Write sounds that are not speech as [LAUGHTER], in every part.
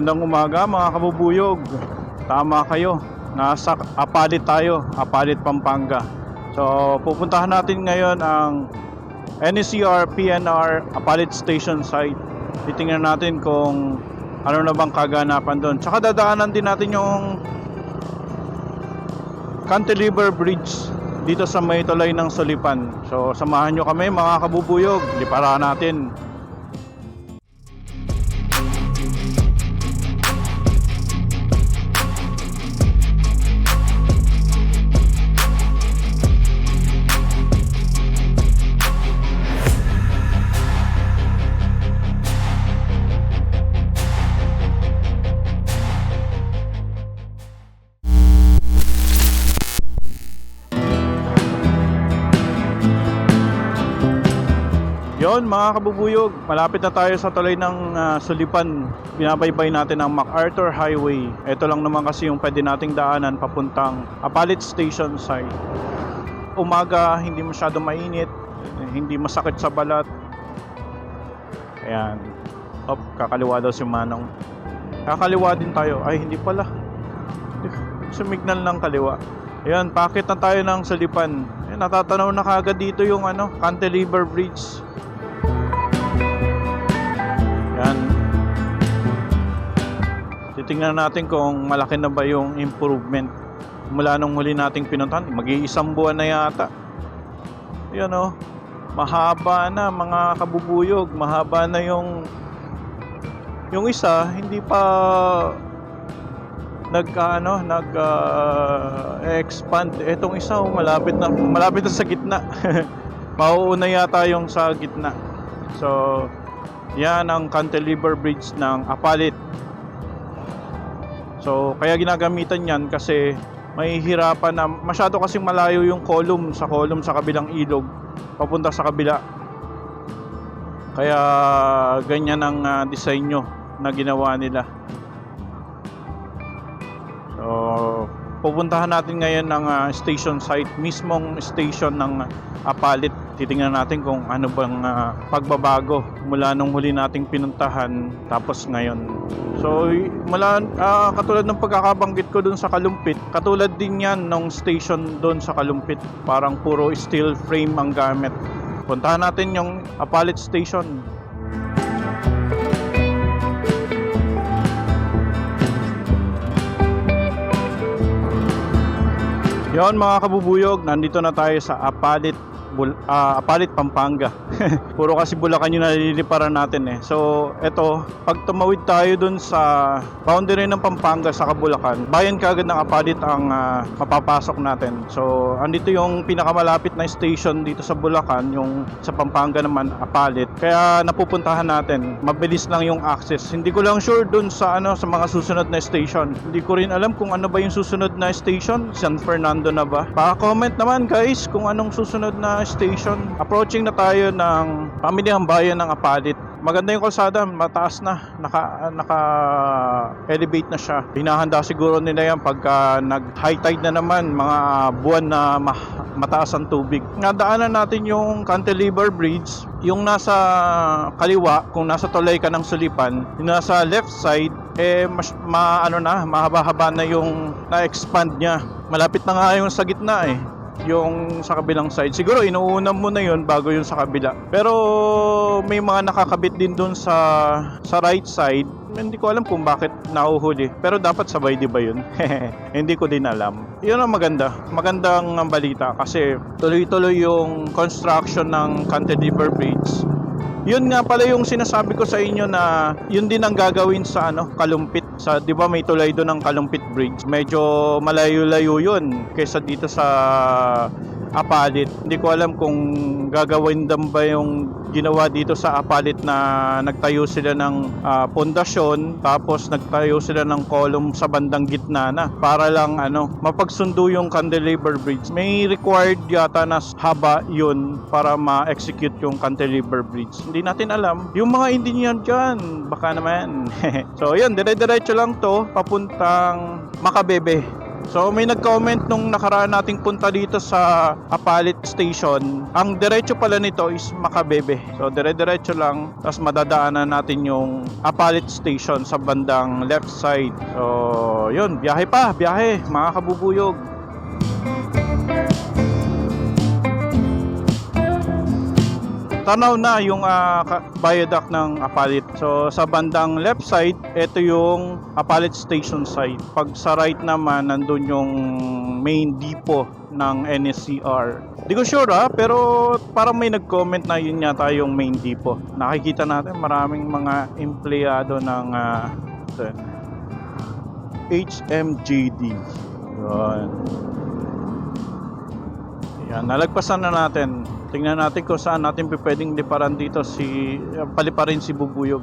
Magandang umaga mga kabubuyog. Tama kayo. Nasa Apalit tayo, Apalit Pampanga. So pupuntahan natin ngayon ang NECR PNR Apalit Station site. Titingnan natin kung ano na bang kaganapan doon. Tsaka dadaanan din natin yung Cantilever Bridge dito sa may tulay ng Solipan. So samahan nyo kami mga kabubuyog. Liparahan natin. Yon mga kabubuyog, malapit na tayo sa tulay ng ah, Sulipan. Binabaybay natin ang MacArthur Highway. Ito lang naman kasi yung pwede nating daanan papuntang Apalit Station site. Umaga, hindi masyado mainit, hindi masakit sa balat. Ayan. Hop, kakaliwa daw si Manong. Kakaliwa din tayo. Ay, hindi pala. Sumignal ng kaliwa. Ayan, pakit na tayo ng Sulipan. Ayan, natatanaw na kagad dito yung ano, Cantilever Bridge. Titingnan natin kung malaki na ba yung improvement mula nung huli nating pinuntahan. Mag-iisang buwan na yata. Yan oh. Mahaba na mga kabubuyog. Mahaba na yung yung isa hindi pa nag ano nag ah, expand etong isa oh, malapit na malapit na sa gitna [LAUGHS] mauuna yata yung sa gitna so yan ang cantilever bridge ng Apalit. So, kaya ginagamitan yan kasi may hirapan na masyado kasing malayo yung column sa column sa kabilang ilog papunta sa kabila. Kaya ganyan ang ah, design nyo na ginawa nila. So, pupuntahan natin ngayon ng ah, station site, mismong station ng Apalit. Titingnan natin kung ano bang ah, pagbabago mula nung huli nating pinuntahan tapos ngayon. So, mula ah, katulad ng pagkakabanggit ko dun sa Kalumpit, katulad din yan nung station doon sa Kalumpit. Parang puro steel frame ang gamit. Puntahan natin yung Apalit Station. Yon mga kabubuyog, nandito na tayo sa Apalit, Bul- ah, Apalit Pampanga. [LAUGHS] Puro kasi Bulacan yung naliliparan natin eh. So, eto, pag tumawid tayo dun sa boundary ng Pampanga sa Kabulacan, bayan kagad ng Apalit ang ah, mapapasok natin. So, andito yung pinakamalapit na station dito sa Bulacan, yung sa Pampanga naman, Apalit. Kaya napupuntahan natin, mabilis lang yung access. Hindi ko lang sure dun sa ano sa mga susunod na station. Hindi ko rin alam kung ano ba yung susunod na station, San Fernando na ba? Pa-comment naman guys kung anong susunod na station. Approaching na tayo ng pamilihang bayan ng Apalit. Maganda yung kalsada, mataas na, naka naka elevate na siya. Hinahanda siguro nila yan pagka nag high tide na naman, mga buwan na ma- mataas ang tubig. Nadaanan natin yung Cantilever Bridge, yung nasa kaliwa, kung nasa tulay ka ng Sulipan, yung nasa left side, eh mas ma ano na, mahaba-haba na yung na-expand niya. Malapit na nga yung sa gitna eh yung sa kabilang side. Siguro inuuna mo na yun bago yung sa kabila. Pero may mga nakakabit din dun sa sa right side. Hindi ko alam kung bakit nahuhuli. Pero dapat sabay di ba yun? [LAUGHS] Hindi ko din alam. Yun ang maganda. Magandang balita kasi tuloy-tuloy yung construction ng Cantilever Bridge. Yun nga pala yung sinasabi ko sa inyo na yun din ang gagawin sa ano, Kalumpit. Sa 'di ba may tulay doon ng Kalumpit Bridge. Medyo malayo-layo yun kaysa dito sa Apalit. Hindi ko alam kung gagawin dam ba yung ginawa dito sa Apalit na nagtayo sila ng ah, pundasyon tapos nagtayo sila ng column sa bandang gitna na para lang ano mapagsundo yung cantilever bridge. May required yata na haba yun para ma-execute yung cantilever bridge. Hindi natin alam. Yung mga engineer dyan, baka naman. [LAUGHS] so yun, dire-diretso lang to papuntang Makabebe. So may nag-comment nung nakaraan nating punta dito sa Apalit Station. Ang diretso pala nito is Makabebe. So dire-diretso lang tapos madadaanan natin yung Apalit Station sa bandang left side. So yun, biyahe pa, biyahe mga kabubuyog. Tanaw na yung ah, ka- viaduct ng Apalit. So sa bandang left side, ito yung Apalit Station side. Pag sa right naman, nandun yung main depot ng NSCR. Di ko sure ah, pero parang may nag-comment na yun yata yung main depot. Nakikita natin maraming mga empleyado ng ah, ito yun. HMGD. Yun. Yan, nalagpasan na natin. Tingnan natin kung saan natin pwedeng liparan dito si paliparin si Bubuyog.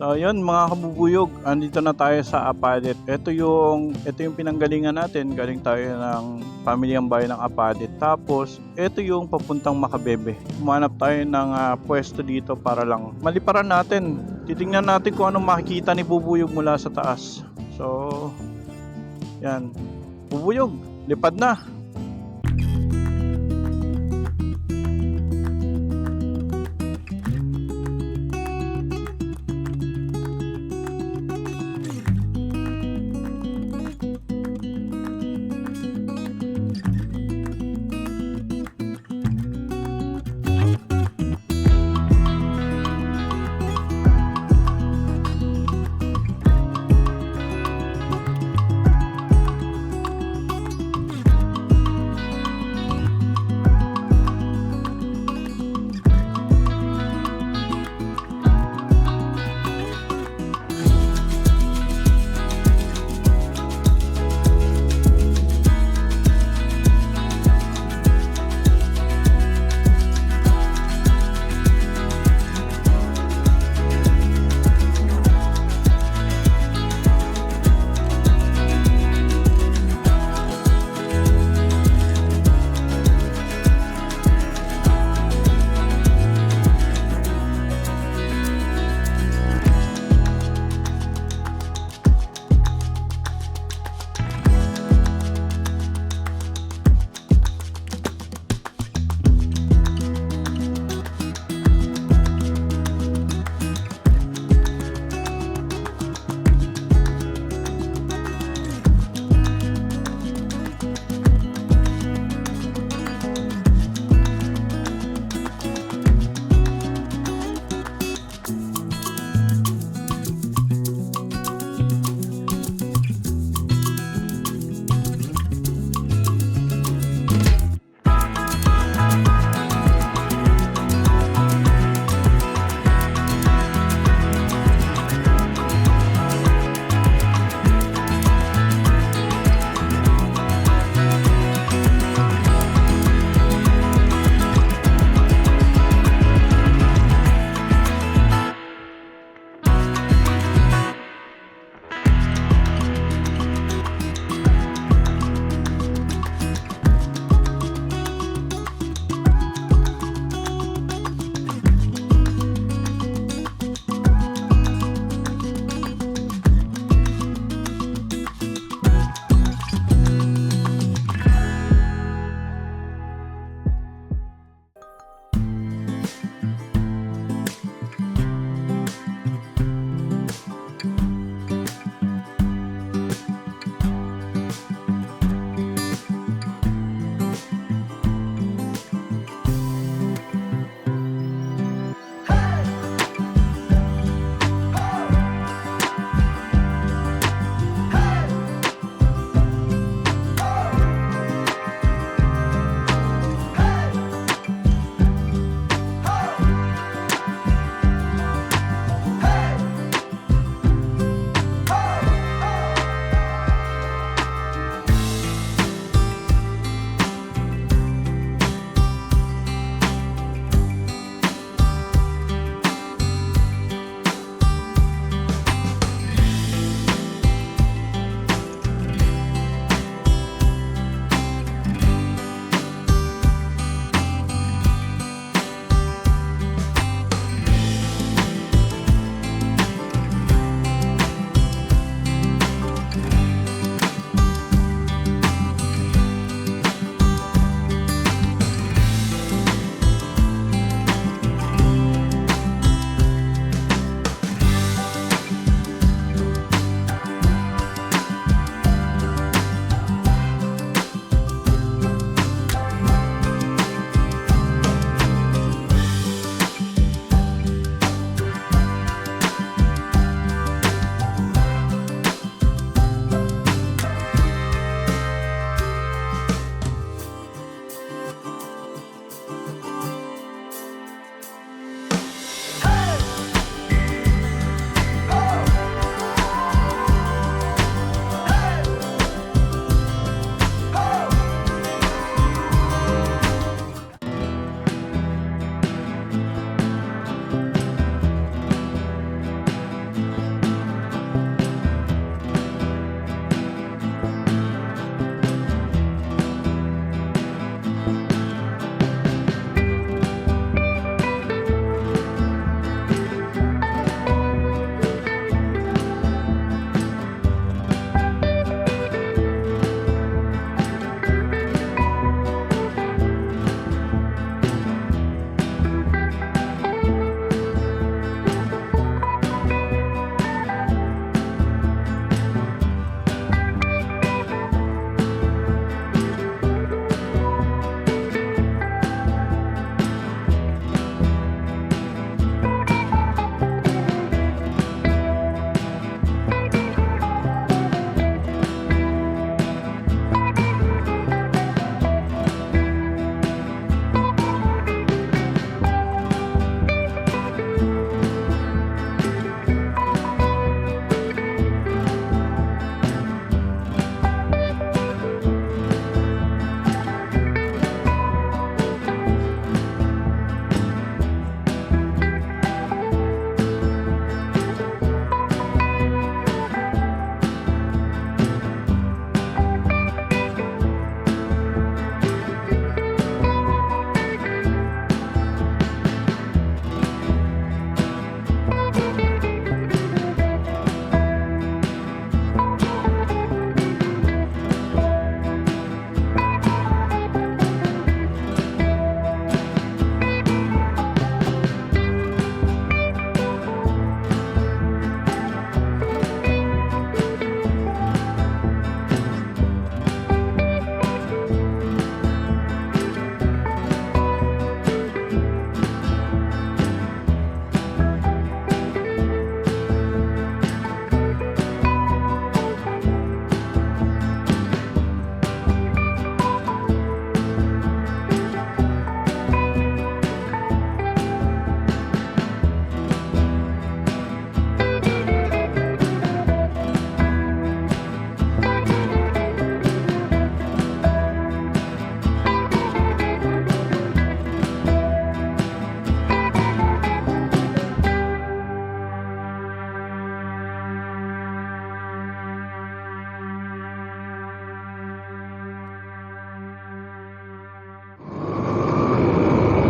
So, yun mga kabubuyog, andito na tayo sa Apadit. Ito yung ito yung pinanggalingan natin, galing tayo ng pamilyang bayan ng Apadit. Tapos, ito yung papuntang Makabebe. Humanap tayo ng ah, pwesto dito para lang maliparan natin. Titingnan natin kung anong makikita ni Bubuyog mula sa taas. So, yan. Bubuyog, lipad na.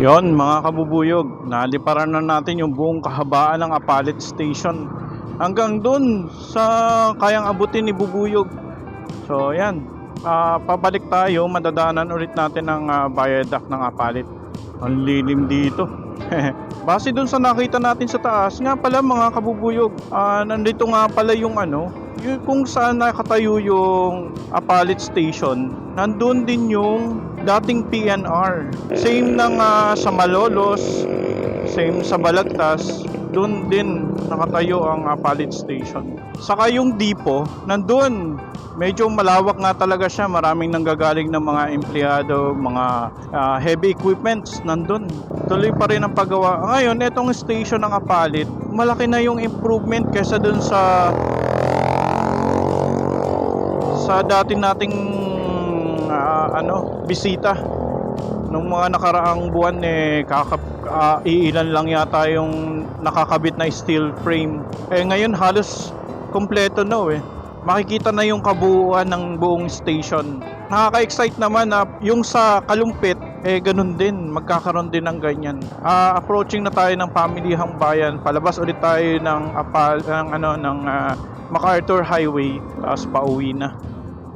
Yon mga kabubuyog, naliparan na natin yung buong kahabaan ng Apalit Station. Hanggang dun sa kayang abutin ni Bubuyog. So yan, Ah, pabalik tayo, madadaanan ulit natin ang uh, viaduct ng Apalit. Ang lilim dito. [LAUGHS] Base dun sa nakita natin sa taas, nga pala mga kabubuyog, ah, nandito nga pala yung ano, yung kung saan nakatayo yung Apalit Station, nandun din yung dating PNR. Same ng ah, sa Malolos, same sa Balagtas, doon din nakatayo ang Apalit Station. Saka yung depot, nandun. Medyo malawak nga talaga siya. Maraming nanggagaling ng mga empleyado, mga ah, heavy equipments nandun. Tuloy pa rin ang paggawa. Ngayon, itong station ng Apalit, malaki na yung improvement kaysa dun sa sa dati nating ah, ano, bisita nung mga nakaraang buwan eh kakap ah, iilan lang yata yung nakakabit na steel frame. Eh ngayon halos kompleto na eh. Makikita na yung kabuuan ng buong station. Nakaka-excite naman na yung sa Kalumpit eh ganun din, magkakaroon din ng ganyan. Ah, approaching na tayo ng pamilihang bayan. Palabas ulit tayo ng apal ng ano ng ah, MacArthur Highway tapos pauwi na.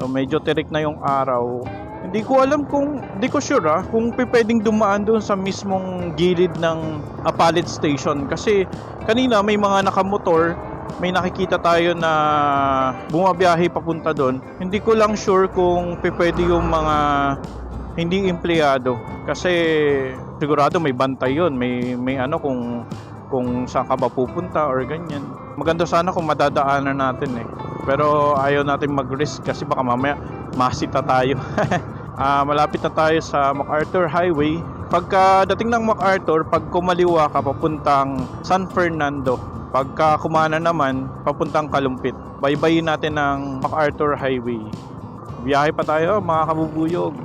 So medyo tirik na yung araw. Hindi ko alam kung, hindi ko sure ah, kung pwedeng dumaan doon sa mismong gilid ng Apalit Station. Kasi kanina may mga nakamotor, may nakikita tayo na bumabiyahe papunta doon. Hindi ko lang sure kung pwede yung mga hindi empleyado. Kasi sigurado may bantay yun. May, may ano kung kung saan ka ba pupunta or ganyan. Maganda sana kung madadaanan natin eh. Pero ayaw natin mag-risk kasi baka mamaya masita tayo. [LAUGHS] Ah, malapit na tayo sa MacArthur Highway. Pagka dating ng MacArthur, pag kumaliwa ka papuntang San Fernando. Pagka kumana naman, papuntang Kalumpit. Baybayin natin ng MacArthur Highway. Biyahe pa tayo mga kabubuyog.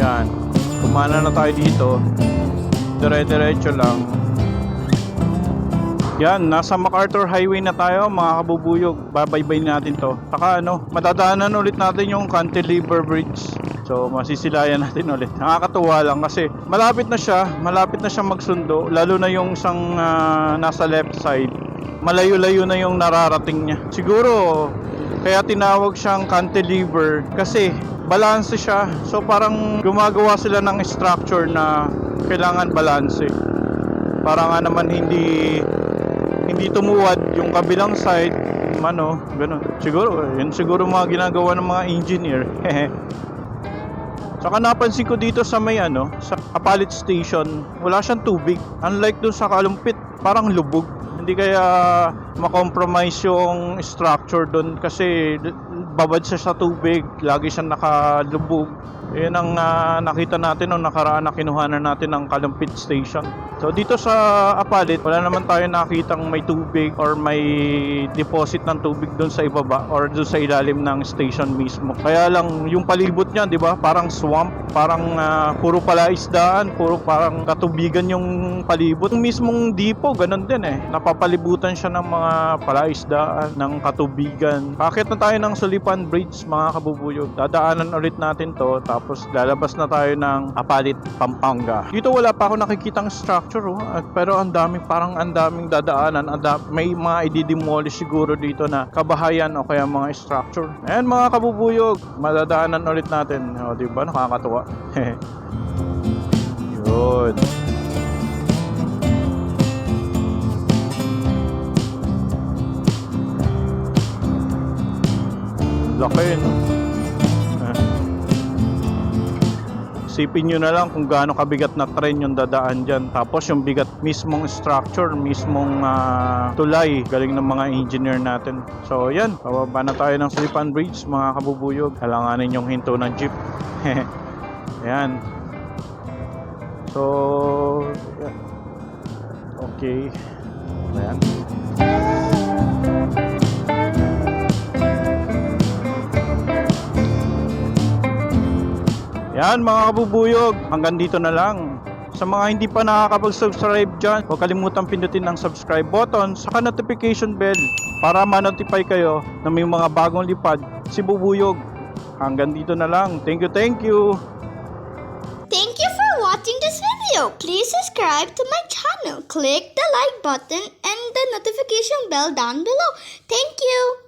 Yan. Kumana na tayo dito. Dire-diretso lang. Yan, nasa MacArthur Highway na tayo mga kabubuyog. Babaybay natin to. Saka ano, madadaanan ulit natin yung Cantilever Bridge. So masisilayan natin ulit. Nakakatuwa lang kasi malapit na siya, malapit na siya magsundo. Lalo na yung isang ah, nasa left side. Malayo-layo na yung nararating niya. Siguro kaya tinawag siyang cantilever kasi balanse siya. So parang gumagawa sila ng structure na kailangan balanse. Para nga naman hindi hindi tumuwad yung kabilang side ano, ganun. Siguro, yun siguro mga ginagawa ng mga engineer. [LAUGHS] Saka napansin ko dito sa may ano, sa Apalit Station, wala siyang tubig. Unlike dun sa Kalumpit, parang lubog. Hindi kaya makompromise yung structure doon kasi babad siya sa tubig, lagi siyang nakalubog. Yun ang ah, nakita natin nung nakaraan na kinuhanan natin ng Kalumpit Station. So dito sa Apalit, wala naman tayo nakitang may tubig or may deposit ng tubig doon sa ibaba or doon sa ilalim ng station mismo. Kaya lang yung palibot niya, 'di ba? Parang swamp, parang ah, puro pala isdaan, puro parang katubigan yung palibot. Yung mismong depot, ganun din eh. Napapalibutan siya ng mga palaisdaan, ng katubigan. Bakit na tayo ng Sulipan Bridge, mga kabubuyog? Dadaanan ulit natin to, tapos lalabas na tayo ng Apalit, Pampanga. Dito wala pa ako nakikitang structure, oh. At, pero ang daming, parang ang daming dadaanan. Ang da- may mga i-demolish siguro dito na kabahayan o kaya mga structure. Ayan mga kabubuyog, madadaanan ulit natin. O, di ba? Nakakatuwa. [LAUGHS] Yun. Laki, no? Isipin nyo na lang kung gaano kabigat na train yung dadaan dyan. Tapos yung bigat mismong structure, mismong ah, tulay. Galing ng mga engineer natin. So yan, pababa na tayo ng Slipan Bridge mga kabubuyog. Halanganin yung hinto ng jeep. [LAUGHS] Ayan. So, yan. Okay. Ayan. Yan mga kabubuyog, hanggang dito na lang. Sa mga hindi pa nakakapag-subscribe dyan, huwag kalimutan pindutin ang subscribe button saka notification bell para ma-notify kayo na may mga bagong lipad si Bubuyog. Hanggang dito na lang. Thank you, thank you. Thank you for watching this video. Please subscribe to my channel. Click the like button and the notification bell down below. Thank you.